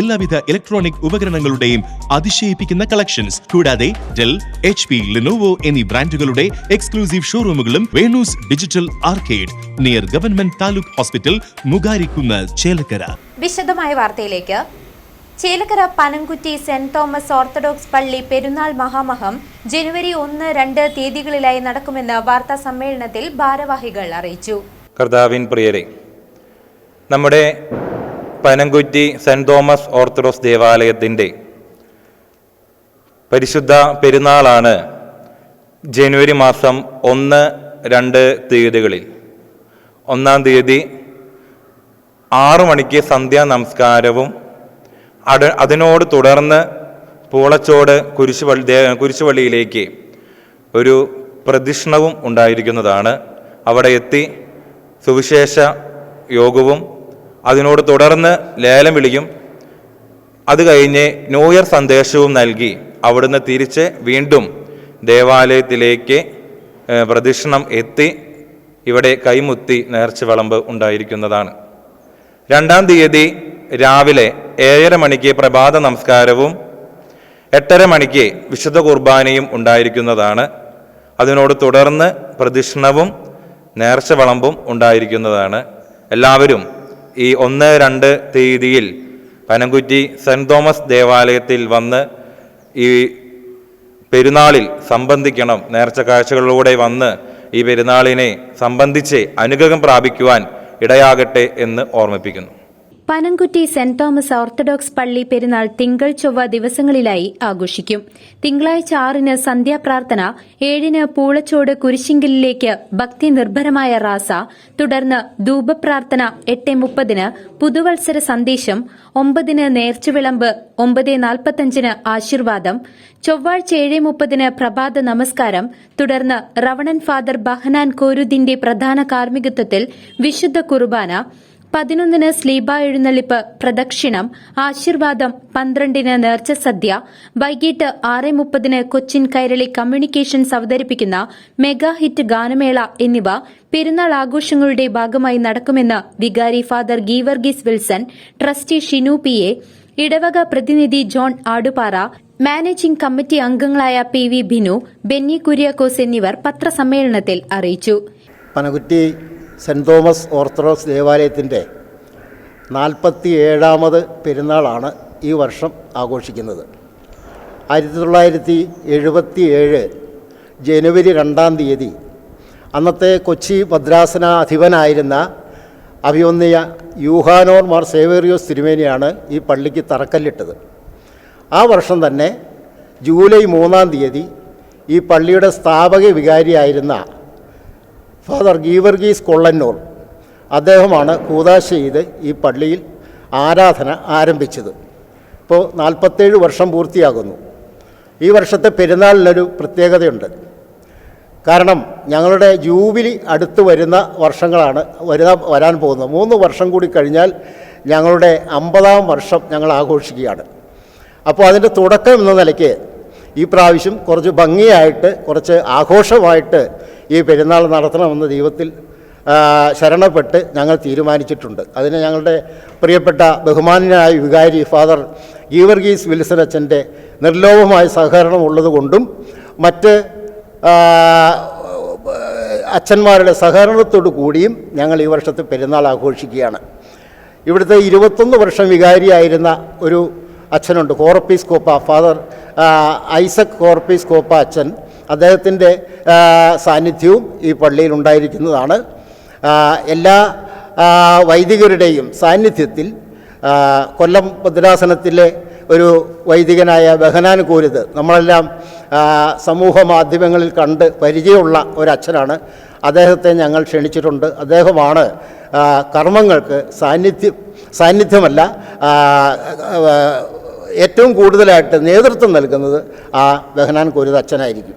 എല്ലാവിധ ഇലക്ട്രോണിക് ഉപകരണങ്ങളുടെയും അതിശയിപ്പിക്കുന്ന കളക്ഷൻസ് കൂടാതെ ഡെൽ എച്ച് പി ലിനോവോ എന്നീ ബ്രാൻഡുകളുടെ exclusive ഷോറൂമുകളും Venu's digital arcade near government taluk hospital മുഗാരിക്കുന്ന Chelakkara. വിശദമായ വാർത്തയിലേക്ക്. Chelakkara Panamkutti Saint Thomas Orthodox പള്ളി പെരുന്നാൾ മഹാമഹം ജനുവരി ഒന്ന് രണ്ട് തീയതികളിലായി നടക്കുമെന്ന് വാർത്താ സമ്മേളനത്തിൽ ഭാരവാഹികൾ അറിയിച്ചു. കർത്താവിൻ പ്രിയരെ നമ്മുടെ പനംകുറ്റി സെന്റ് തോമസ് ഓർത്തഡോക്സ് ദേവാലയത്തിന്റെ പരിശുദ്ധ പെരുന്നാളാണ് ജനുവരി മാസം ഒന്ന് രണ്ട് തീയതികളിൽ. ഒന്നാം തീയതി ആറു മണിക്ക് സന്ധ്യാ നമസ്കാരവും അട അതിനോട് തുടർന്ന് പൂളച്ചോട് കുരിശുപള്ളി കുരിശുപള്ളിയിലേക്ക് ഒരു പ്രദക്ഷിണവും ഉണ്ടായിരിക്കുന്നതാണ്. അവിടെ എത്തി സുവിശേഷ യോഗവും അതിനോട് തുടർന്ന് ലേലം വിളിക്കും അത് കഴിഞ്ഞ് ന്യൂ ഇയർ സന്ദേശവും നൽകി. അവിടുന്ന് തിരിച്ച് വീണ്ടും ദേവാലയത്തിലേക്ക് പ്രദക്ഷിണം എത്തി. ഇവിടെ കൈമുത്തി നേർച്ച വിളമ്പ് ഉണ്ടായിരിക്കുന്നതാണ്. രണ്ടാം തീയതി രാവിലെ ഏഴര മണിക്ക് പ്രഭാത നമസ്കാരവും എട്ടര മണിക്ക് വിശുദ്ധ കുർബാനയും ഉണ്ടായിരിക്കുന്നതാണ്. അതിനോട് തുടർന്ന് പ്രദക്ഷിണവും നേർച്ച വിളമ്പും ഉണ്ടായിരിക്കുന്നതാണ്. എല്ലാവരും ഈ ഒന്ന് രണ്ട് തീയതിയിൽ പനംകുറ്റി സെന്റ് തോമസ് ദേവാലയത്തിൽ വന്ന് ഈ പെരുന്നാളിൽ സംബന്ധിക്കണം. നേർച്ച കാഴ്ചകളിലൂടെ വന്ന് ഈ പെരുന്നാളിനെ സംബന്ധിച്ച് അനുഗ്രഹം പ്രാപിക്കുവാൻ ഇടയാകട്ടെ എന്ന് ഓർമ്മിപ്പിക്കുന്നു. പനംകുറ്റി സെന്റ് തോമസ് ഓർത്തഡോക്സ് പള്ളി പെരുന്നാൾ തിങ്കൾ ചൊവ്വ ദിവസങ്ങളിലായി ആഘോഷിക്കും. തിങ്കളാഴ്ച ആറിന് സന്ധ്യാപ്രാർത്ഥന ഏഴിന് പൂളച്ചോട് കുരിശിങ്കലിലേക്ക് ഭക്തി നിർഭരമായ റാസ തുടർന്ന് ധൂപപ്രാർത്ഥന എട്ട് മുപ്പതിന് പുതുവത്സര സന്ദേശം ഒമ്പതിന് നേർച്ചുവിളമ്പ് ഒമ്പത് നാൽപ്പത്തഞ്ചിന് ആശീർവാദം ചൊവ്വാഴ്ച ഏഴ് മുപ്പതിന് പ്രഭാത നമസ്കാരം തുടർന്ന് റവണൻ ഫാദർ ബഹനാൻ കോരുദിന്റെ പ്രധാന കാർമ്മികത്വത്തിൽ വിശുദ്ധ കുർബാന പതിനൊന്നിന് സ്ലീബ എഴുന്നള്ളിപ്പ് പ്രദക്ഷിണം ആശീർവാദം പന്ത്രണ്ടിന് നേർച്ച സദ്യ വൈകിട്ട് ആറ് മുപ്പതിന് കൊച്ചിൻ കൈരളി കമ്മ്യൂണിക്കേഷൻസ് അവതരിപ്പിക്കുന്ന മെഗാ ഹിറ്റ് ഗാനമേള എന്നിവ പെരുന്നാൾ ആഘോഷങ്ങളുടെ ഭാഗമായി നടക്കുമെന്ന് വികാരി father Geevarghese Wilson trustee Shinu P A ഇടവക പ്രതിനിധി ജോൺ ആടുപാറ മാനേജിംഗ് കമ്മിറ്റി അംഗങ്ങളായ P V Binu Benny Kuriakose എന്നിവർ പത്രസമ്മേളനത്തിൽ അറിയിച്ചു. പനകുറ്റി സെന്റ് തോമസ് ഓർത്തഡോക്സ് ദേവാലയത്തിന്റെ നാൽപ്പത്തി ഏഴാമത് പെരുന്നാളാണ് ഈ വർഷം ആഘോഷിക്കുന്നത്. ആയിരത്തി തൊള്ളായിരത്തി എഴുപത്തി ഏഴ് ജനുവരി രണ്ടാം തീയതി അന്നത്തെ കൊച്ചി ഭദ്രാസന അധിപനായിരുന്ന അഭിവന്നിയ യൂഹാനോർ മാർ സേവേറിയോസ് തിരുമേനിയാണ് ഈ പള്ളിക്ക് തറക്കല്ലിട്ടത്. ആ വർഷം തന്നെ ജൂലൈ മൂന്നാം തീയതി ഈ പള്ളിയുടെ സ്ഥാപക വികാരിയായിരുന്ന ഫാദർ ഗീവർഗീസ് കൊള്ളന്നൂർ. അദ്ദേഹമാണ് കൂതാശ ചെയ്ത് ഈ പള്ളിയിൽ ആരാധന ആരംഭിച്ചത്. ഇപ്പോൾ നാൽപ്പത്തേഴ് വർഷം പൂർത്തിയാകുന്നു. ഈ വർഷത്തെ പെരുന്നാളിനൊരു പ്രത്യേകതയുണ്ട്. കാരണം ഞങ്ങളുടെ ജൂബിലി അടുത്ത് വരുന്ന വർഷങ്ങളാണ് വരുന്ന വരാൻ പോകുന്നത്. മൂന്ന് വർഷം കൂടി കഴിഞ്ഞാൽ ഞങ്ങളുടെ അമ്പതാം വർഷം ഞങ്ങൾ ആഘോഷിക്കുകയാണ്. അപ്പോൾ അതിന്റെ തുടക്കം എന്ന നിലയ്ക്ക് ഈ പ്രാവശ്യം കുറച്ച് ഭംഗിയായിട്ട് കുറച്ച് ആഘോഷമായിട്ട് ഈ പെരുന്നാൾ നടത്തണമെന്ന് ദൈവത്തിൽ ശരണപ്പെട്ട് ഞങ്ങൾ തീരുമാനിച്ചിട്ടുണ്ട്. അതിന് ഞങ്ങളുടെ പ്രിയപ്പെട്ട ബഹുമാനായ വികാരി ഫാദർ ഗീവർഗീസ് വിൽസൺ അച്ഛന്റെ നിർലോഭമായ സഹകരണം ഉള്ളതുകൊണ്ടും മറ്റ് അച്ഛന്മാരുടെ സഹകരണത്തോടു കൂടിയും ഞങ്ങൾ ഈ വർഷത്തെ പെരുന്നാൾ ആഘോഷിക്കുകയാണ്. ഇവിടുത്തെ ഇരുപത്തൊന്ന് വർഷം വികാരിയായിരുന്ന ഒരു അച്ഛനുണ്ട് കോർപ്പീസ് കോപ്പ ഫാദർ ഐസക് കോർപ്പീസ് കോപ്പ അച്ഛൻ. അദ്ദേഹത്തിന്റെ സാന്നിധ്യവും ഈ പള്ളിയിൽ ഉണ്ടായിരിക്കുന്നതാണ്. എല്ലാ വൈദികരുടെയും സാന്നിധ്യത്തിൽ കൊല്ലം ഭദ്രാസനത്തിലെ ഒരു വൈദികനായ ബഹനാൻ കോരുത് നമ്മളെല്ലാം സമൂഹ മാധ്യമങ്ങളിൽ കണ്ട് പരിചയമുള്ള ഒരച്ഛനാണ്. അദ്ദേഹത്തെ ഞങ്ങൾ ക്ഷണിച്ചിട്ടുണ്ട്. അദ്ദേഹമാണ് കർമ്മങ്ങൾക്ക് സാന്നിധ്യം സാന്നിധ്യമല്ല ഏറ്റവും കൂടുതലായിട്ട് നേതൃത്വം നൽകുന്നത് ആ ബഹനാൻ കോരുത് അച്ഛനായിരിക്കും.